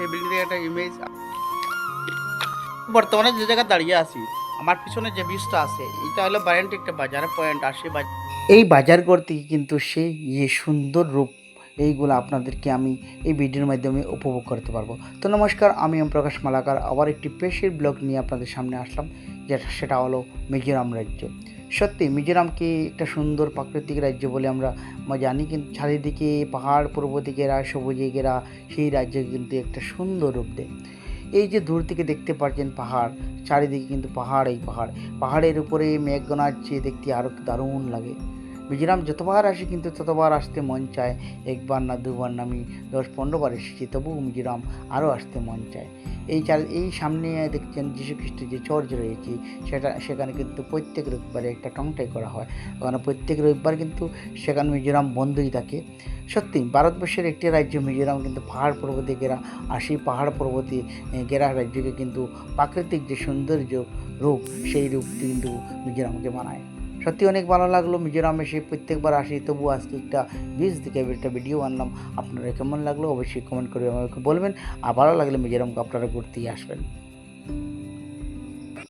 সেই বিল্ডিং একটা ইমেজ বর্তমানে যে জায়গায় দাঁড়িয়ে আছি, আমার পিছনে যে বীজটা আছে, এটা হলো বারেন্ট একটা বাজার পয়েন্ট আসে বাজার এই বাজার করতে কিন্তু সেই যে সুন্দর রূপ এইগুলো আপনাদেরকে আমি এই ভিডিওর মাধ্যমে উপভোগ করতে পারব। তো নমস্কার, আমি ওম প্রকাশ মালাকার। আবার একটি পেশের ব্লগ নিয়ে আপনাদের সামনে আসলাম, যেটা, সেটা হলো মিজোরাম রাজ্য। সত্যি মিজোরামকে একটা সুন্দর প্রাকৃতিক রাজ্য বলে আমরা জানি, কিন্তু চারিদিকে পাহাড় পর্বতে ঘেরা সবুজে ঘেরা সেই রাজ্য কিন্তু একটা সুন্দর রূপ দেয়। এই যে দূর থেকে দেখতে পাচ্ছেন পাহাড়, চারিদিকে কিন্তু পাহাড় এই পাহাড়। পাহাড়ের উপরে মেঘ গোনাচ্ছে দেখতে আরও দারুণ লাগে। মিজোরাম যতবার আসি কিন্তু ততবার আসতে মন চায়। একবার না দুবার না আমি দশ পনেরো বার এসেছি, তবুও মিজোরাম আরও আসতে মন চায়। এই চাল, এই সামনে দেখছেন খ্রিস্টের যে চর্চ রয়েছে, সেটা, সেখানে কিন্তু প্রত্যেক রবিবারে একটা টংটাই করা হয়। ওখানে প্রত্যেক রবিবার কিন্তু সেখানে মিজোরাম বন্ধই থাকে। সত্যি, ভারতবর্ষের একটি রাজ্য মিজোরাম কিন্তু পাহাড় পর্বতে ঘেরা, আর সেই পাহাড় পর্বতে ঘেরা রাজ্যকে কিন্তু প্রাকৃতিক যে সৌন্দর্য রূপ, সেই রূপটি কিন্তু মিজোরামকে বানায় সত্যি অনেক ভালো লাগল, মিজোরামে সেই প্রত্যেকবার আসি তবু আজকে একটা বিশ দিকে একটা ভিডিও আনলাম। আপনারা কেমন লাগল অবশ্যই কমেন্ট করে আমাকে বলবেন, আর ভালো লাগলে মিজোরামকে আপনারা ঘুরতেই আসবেন।